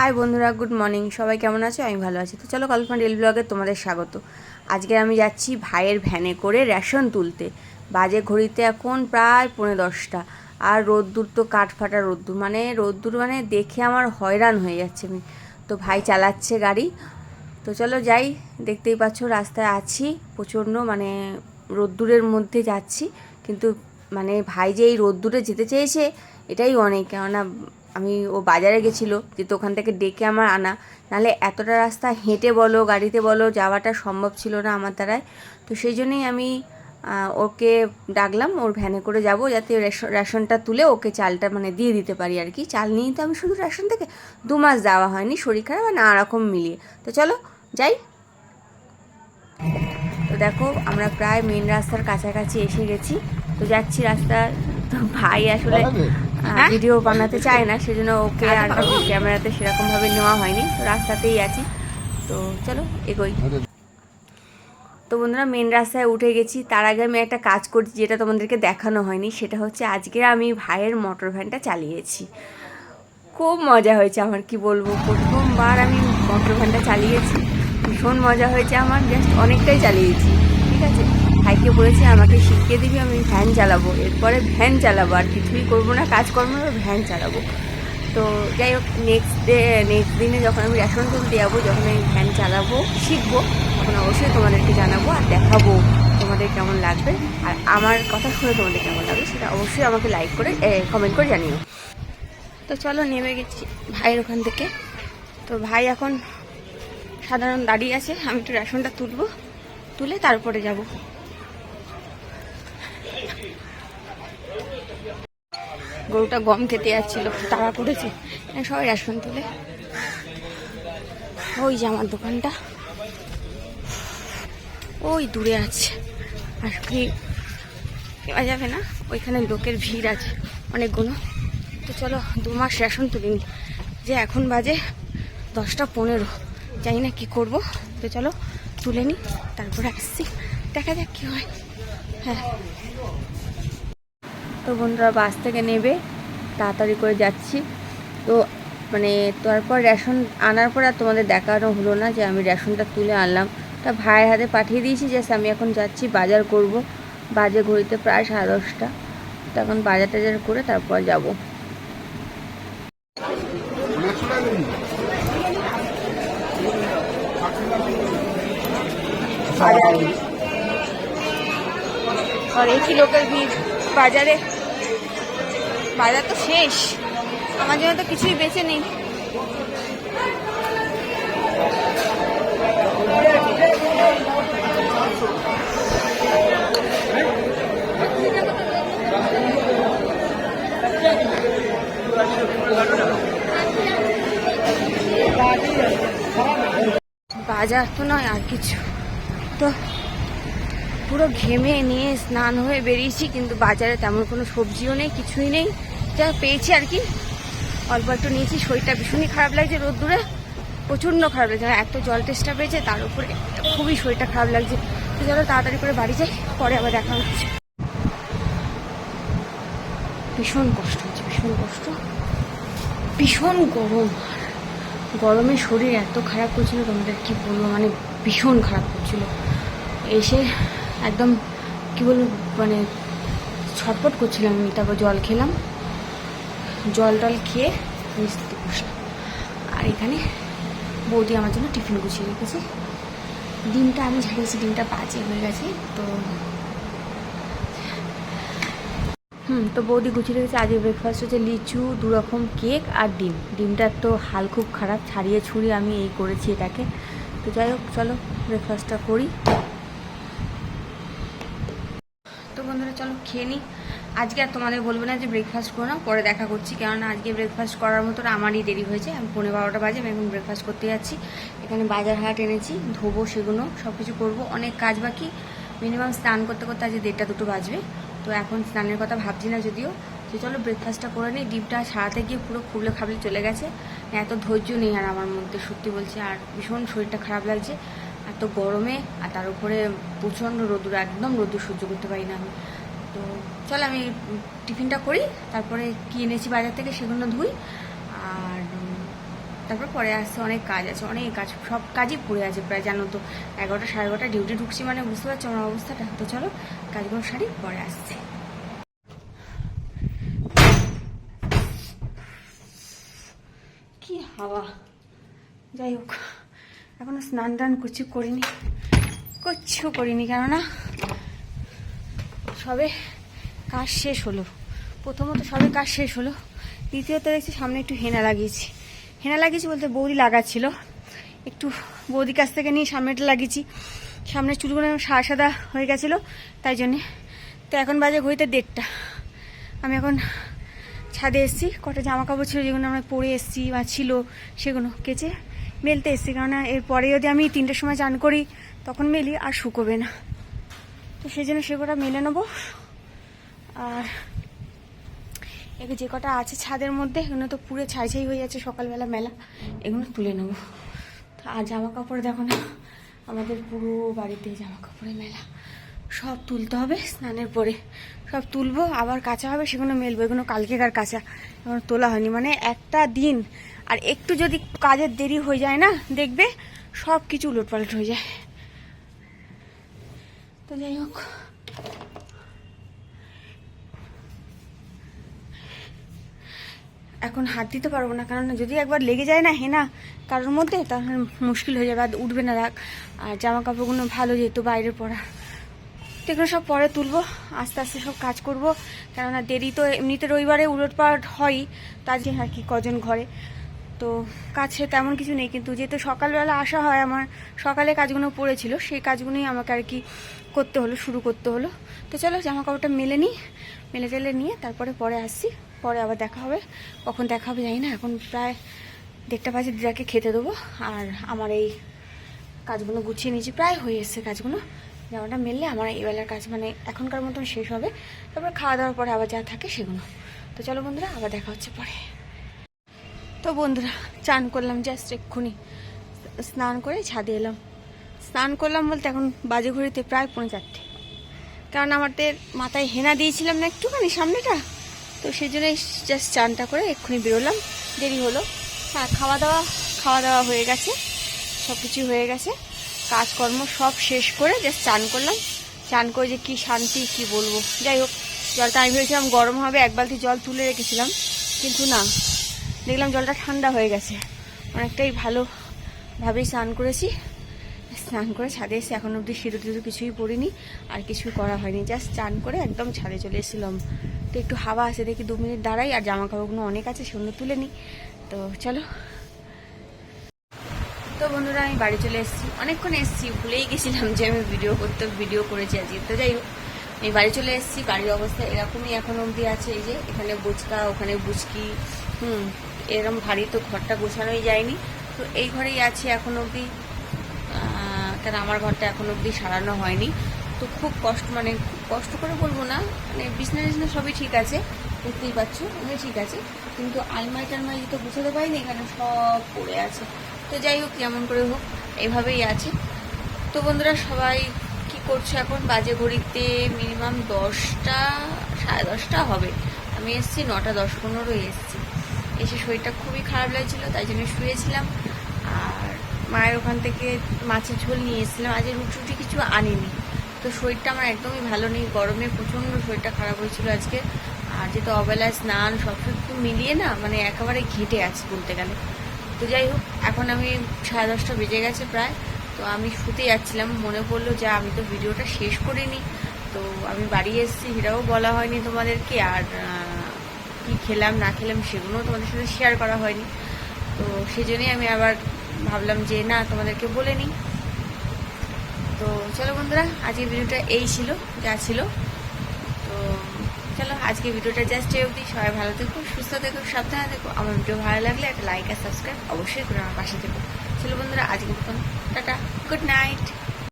High বন্ধুরা good morning সবাই কেমন আছো? আমি ভালো আছি। তো চলো কল্পনা রেল ব্লগে তোমাদের স্বাগত। আজকে আমি যাচ্ছি ভাইয়ের ভ্যানে করে রেশন তুলতে। বাজে ঘড়িতে এখন প্রায় পৌনে দশটা। আর রোদ্দুর তো কাঠ ফাটা রোদ্দুর। মানে রোদ্দুর মানে দেখে আমার হয়রান হয়ে যাচ্ছে আমি। তো ভাই চালাচ্ছে গাড়ি। তো চলো যাই। দেখতেই পাচ্ছ রাস্তায় আছি, প্রচণ্ড মানে রোদ্দুরের মধ্যে যাচ্ছি। কিন্তু মানে ভাই যে এই রোদ্দুরে যেতে চেয়েছে, এটাই অনেক। কেননা আমি ও বাজারে গেছিল যেহেতু ওখান থেকে ডেকে আমার আনা। নাহলে এতটা রাস্তা হেঁটে বলো, গাড়িতে বলো, যাওয়াটা সম্ভব ছিল না আমার দ্বারায়। তো সেই জন্যই আমি ওকে ডাকলাম, ওর ভ্যানে করে যাব যাতে রেশন রেশনটা তুলে ওকে চালটা মানে দিয়ে দিতে পারি আর কি। চাল নিয়েই তো আমি শুধু রেশন থেকে দু মাস দেওয়া হয়নি, শরীর খারাপ আর নানা রকম মিলিয়ে। তো চলো, যাই। তো দেখো, আমরা প্রায় মেন রাস্তার কাছাকাছি এসে গেছি। তো যাচ্ছি রাস্তা তো ভাই আসলে ভিডিও বানাতে চায় না সেজন্য ওকে আর ক্যামেরাতে সেরকমভাবে নেওয়া হয়নি। রাস্তাতেই আছি। তো চলো এগোই। তো বন্ধুরা মেন রাস্তায় উঠে গেছি। তার আগে আমি একটা কাজ করছি যেটা তোমাদেরকে দেখানো হয়নি। সেটা হচ্ছে আজকে আমি ভাইয়ের মোটর ভ্যানটা চালিয়েছি। খুব মজা হয়েছে আমার কি বলব? প্রথমবার আমি মোটর ভ্যানটা চালিয়েছি। ভীষণ মজা হয়েছে আমার জাস্ট অনেকটাই চালিয়েছি। ঠিক আছে? ভাইকে বলেছি, আমাকে শিখিয়ে দিবি, আমি ভ্যান চালাবো। এরপরে ভ্যান চালাবো, আর কিছুই করব না কাজ কাজকর্ম ভ্যান চালাবো। তো যাই হোক নেক্সট ডে নেক্সট দিনে যখন আমি রেশন তুলতে যাব, যখন আমি ভ্যান চালাবো, শিখব, তখন অবশ্যই তোমাদেরকে জানাব আর দেখাবো তোমাদের কেমন লাগবে। আর আমার কথা শুনে তোমাদের কেমন লাগবে, সেটা অবশ্যই আমাকে লাইক করে কমেন্ট করে জানিও। তো চলো, নেমে গেছি ভাইয়ের ওখান থেকে। তো ভাই এখন সাধারণ দাঁড়িয়ে আছে, আমি একটু রেশনটা তুলবো, তুলে তারপরে যাব। গরুটা গম খেতে যাচ্ছিল তাড়া করেছে। সবাই রেশন তুলে। ওই যে আমার দোকানটা। ওই দূরে আছে। আর কি কেওয়া যাবে না? ওইখানে লোকের ভিড় আছে অনেকগুলো। তো চলো, দু মাস রেশন তুলিনি। যে এখন বাজে দশটা পনেরো। জানি না কি করব। তো চলো, তুলে নিই তারপরে আসছি। দেখা যাক কী হয়। হ্যাঁ। তো বন্ধুরা বাস থেকে নেবে, তাড়াতাড়ি করে যাচ্ছি। তো মানে তারপর রেশন আনার পর আর তোমাদের দেখানো হলো না যে আমি রেশনটা তুলে আনলাম। তা ভাইয়ের হাতে পাঠিয়ে দিয়েছি জাস্ট আমি এখন যাচ্ছি বাজার করব। বাজে ঘড়িতে প্রায় সাড়ে দশটা। তো এখন বাজার টাজার করে তারপর যাব। আর ভিড়? বাজারে বাজার তো শেষ। আমার জন্য তো কিছুই বেঁচে নেই। বাজার তো নয় আর কিছু। তো পুরো ঘেমে নিয়ে স্নান হয়ে বেরিয়েছি, কিন্তু বাজারে তেমন কোনো সবজিও নেই, কিছুই নেই। যা পেয়েছি আর কি। অল্প একটু নিয়েছি, শরীরটা ভীষণই খারাপ লাগছে রোদ্দুরে, প্রচণ্ড খারাপ লাগছে। এত জল টেস্টটা পেয়েছে, তার উপরে খুবই শরীরটা খারাপ লাগছে। তো চলো তাড়াতাড়ি করে বাড়ি যাই, পরে আবার দেখা হচ্ছে। ভীষণ কষ্ট হচ্ছে, ভীষণ কষ্ট। ভীষণ গরম। গরমে শরীর এত খারাপ করছিল, তোমাদের কি বলব? মানে ভীষণ খারাপ করছিল। এসে একদম, কি বলব মানে ছটপট করছিলাম, আমি তারপর জল খেলাম। জল টল খেয়ে মিস্ত্রিতে বসলাম আর এখানে বৌদি আমার জন্য টিফিন গুছিয়ে রেখেছে। ডিমটা, আমি ঝাড়িয়েছি ডিমটা বাজে হয়ে গেছে, তো হুম, তো বৌদি গুছিয়ে রেখেছে। আজকে ব্রেকফাস্ট হচ্ছে লিচু দু রকম কেক আর ডিম। ডিমটার তো হাল খুব খারাপ, ছাড়িয়ে ছুড়িয়ে আমি এই করেছি এটাকে। তো যাই হোক, চলো ব্রেকফাস্টটা করি তো বন্ধুরা, চলো খেয়ে নিই আজকে আর তোমাদের বলব না যে ব্রেকফাস্ট করো না, পরে দেখা করছি। কেননা আজকে ব্রেকফাস্ট করার মতো আমারই দেরি হয়েছে। আমি পনেরো বারোটা বাজে, আমি এখন ব্রেকফাস্ট করতে যাচ্ছি। এখানে বাজার হাট এনেছি, ধোবো সেগুলো সব কিছু করব। অনেক কাজ বাকি। মিনিমাম স্নান করতে করতে আজকে দেড়টা দুটো বাজবে। তো এখন স্নানের কথা ভাবছি না যদিও। তো চলো ব্রেকফাস্টটা করে নিই ডিপটা সারাতে গিয়ে পুরো খুবলে খাবলে চলে গেছে। এত ধৈর্য নেই আর আমার মধ্যে, সত্যি বলছি। আর ভীষণ শরীরটা খারাপ লাগছে। এত গরমে আর তার উপরে প্রচণ্ড রোদুর, একদম রোদুর সহ্য করতে পারি না আমি। তো চল আমি টিফিনটা করি, তারপরে কি এনেছি বাজার থেকে সেগুলো ধুই, আর তারপর পরে আসছে অনেক কাজ আছে, অনেক কাজ, সব কাজই পড়ে আছে প্রায়, জানো তো। এগারোটা সাড়ে এগারোটা ডিউটি ঢুকছি মানে বুঝতে পারছ আমার অবস্থাটা, তো চলো কাজগুলো সারি, পরে আসছে। কি হাওয়া। যাই হোক। এখনও স্নান টান করছি করিনি করছিও করিনি কেননা সবে কাজ শেষ হলো। প্রথমত সবে কাজ শেষ হলো, দ্বিতীয়ত দেখছি সামনে একটু হেনা লাগিয়েছি। হেনা লাগিয়েছি বলতে বৌদি লাগাচ্ছিল। একটু বৌদির কাছ থেকে নিয়ে সামনেটা লাগিয়েছি। সামনের চুলগুলো সাদা সাদা হয়ে গেছিল, তাই জন্যে। তো এখন বাজে ঘড়িতে দেড়টা। আমি এখন ছাদে এসেছি, কটা জামা কাপড় ছিল যেগুলো আমরা পরে এসেছি বা ছিল সেগুলো কেচে মেলতে এসেছি। কেননা এরপরে যদি আমি তিনটের সময় চান করি, তখন মেলি আর শুকোবে না। তো সেই জন্য সেগুলো মেলে নেব। আর এগুলো যে কটা আছে ছাদের মধ্যে, এগুলো তো পুরো ছাই ছাই হয়ে যাচ্ছে সকালবেলা মেলা, এগুলো তুলে নেব। আর জামা কাপড় দেখো না, আমাদের পুরো বাড়িতে জামা কাপড়ে মেলা। সব তুলতে হবে স্নানের পরে। সব তুলবো, আবার কাঁচা হবে সেগুলো মেলবো, এগুলো কালকেকার কাঁচা। এখনও তোলা হয়নি। মানে একটা দিন আর একটু যদি কাজের দেরি হয়ে যায় না, দেখবে সব কিছু উলটপালট হয়ে যায়। তো যাই হোক। এখন হাত দিতে পারব না, কারণ যদি একবার লেগে যায় না হেনা, কারোর মধ্যে তখন মুশকিল হয়ে যাবে, আর উঠবে না রাখ আর জামা কাপড়গুলো ভালো যেত বাইরে পরা। তো এগুলো সব পরে তুলবো, আস্তে আস্তে সব কাজ করব। কেননা দেরি তো এমনিতে রবিবারে উলট উলটপালট হয় তার যে আর কি কজন ঘরে। তো কাছে তেমন কিছু নেই, কিন্তু যেহেতু সকালবেলা আসা হয় আমার, সকালে কাজগুলো পড়েছিল, সেই কাজগুলোই আমাকে আর কি করতে হলো, শুরু করতে হলো। তো চলো জামা কাপড়টা মেলে নিই, মেলে টেলে নিয়ে তারপরে পরে আসছি, পরে আবার দেখা হবে। কখন দেখা হবে জানি না, এখন প্রায় দেড়টা বাজে দিদাকে খেতে দেবো, আর আমার এই কাজগুলো গুছিয়ে নিয়েছি, প্রায় হয়ে এসছে কাজগুলো। জামাটা মেললে আমার এই বেলার কাজ মানে এখনকার মতন শেষ হবে, তারপরে খাওয়া দাওয়ার পরে আবার যা থাকে সেগুলো। তো চলো বন্ধুরা, আবার দেখা হচ্ছে পরে। তো বন্ধুরা, চান করলাম জাস্ট এক্ষুনি। স্নান করে ছাদে এলাম। স্নান করলাম বলতে এখন বাজে ঘড়িতে প্রায় পৌনে চারটে। কারণ আমাদের মাথায় হেনা দিয়েছিলাম না একটুখানি সামনেটা। তো সেই জন্যই জাস্ট চানটা করে এক্ষুনি বেরোলাম। দেরি হলো। হ্যাঁ খাওয়া দাওয়া খাওয়া দাওয়া হয়ে গেছে। সব কিছু হয়ে গেছে। কাজকর্ম সব শেষ করে জাস্ট চান করলাম। চান করে যে কি শান্তি, কি বলব? যাই হোক, জলটা আমি ভেবেছিলাম গরম হবে, এক বালতি জল তুলে রেখেছিলাম। কিন্তু না দেখলাম জলটা ঠান্ডা হয়ে গেছে। অনেকটাই ভালোভাবেই স্নান করেছি। স্নান করে ছাদে এসে এখন অবধি সিঁদুর টিঁদুর কিছুই পড়িনি, আর কিছুই করা হয়নি। জাস্ট স্নান করে একদম ছাদে চলে এসেছিলাম। তো একটু হাওয়া আছে, দেখি দু মিনিট দাঁড়াই, আর জামা কাপড়গুলো অনেক আছে, সেগুলো তুলে নিই। তো চলো। তো বন্ধুরা, আমি বাড়ি চলে এসেছি। অনেকক্ষণ এসেছি, ভুলেই গেছিলাম যে আমি ভিডিও করতে ভিডিও করেছি আজকে। তো যাই হোক, আমি বাড়ি চলে এসেছি, বাড়ির অবস্থা এরকমই এখন অবধি আছে। এই যে এখানে বুচকা, ওখানে বুচকি, হুম এরকম ভারী তো ঘরটা গোছানোই যায়নি। তো এই ঘরেই আছি এখন অবধি। কেন আমার ঘরটা এখন অবধি সারানো হয়নি। তো খুব কষ্ট মানে খুব কষ্ট করে বলব না মানে বিছনা টিছনা সবই ঠিক আছে, বুঝতেই পারছ আমি ঠিক আছে। কিন্তু আলমারি টালমারি তো গুছাতে পারিনি, এখানে সব পড়ে আছে। তো যাই হোক, যেমন করে হোক, এভাবেই আছে। তো বন্ধুরা, সবাই কি করছ এখন? বাজে ঘড়িতে মিনিমাম দশটা, সাড়ে দশটা হবে। আমি এসেছি নটা দশ পনেরোই এসেছি। এসে শরীরটা খুবই খারাপ লাগছিল, তাই জন্য শুয়েছিলাম। আর মায়ের ওখান থেকে মাছের ঝোল নিয়ে এসেছিলাম। আজ রুটি কিছু আনিনি। তো শরীরটা আমার একদমই ভালো নেই, গরমে প্রচণ্ড শরীরটা খারাপ হয়েছিল আজকে। আর যেহেতু অবেলায় স্নান সব কিছু মিলিয়ে না মানে একেবারে ঘেটে আছে বলতে গেলে। তো যাই হোক, এখন আমি সাড়ে দশটা বেজে গেছে প্রায়। তো আমি শুতে যাচ্ছিলাম, মনে পড়ল যে আমি তো ভিডিওটা শেষ করিনি। তো আমি বাড়ি এসেছি, সেটাও বলা হয়নি তোমাদেরকে। আর কি খেলাম, না খেলাম সেগুলোও তোমাদের সাথে শেয়ার করা হয়নি। তো সেই জন্যই আমি আবার ভাবলাম যে, না, তোমাদেরকে বলে নিই। তো চলো বন্ধুরা আজকে ভিডিওটা এই ছিল, যা ছিল। তো চলো আজকে ভিডিওটা জাস্ট এই অবধি। সবাই ভালো থেকো, সুস্থ থেকো, সাবধানে থেকো। আমার ভিডিও ভালো লাগলে একটা লাইক আর সাবস্ক্রাইব অবশ্যই করে আমার পাশে থেকো। চলো বন্ধুরা আজকে টাটা গুড নাইট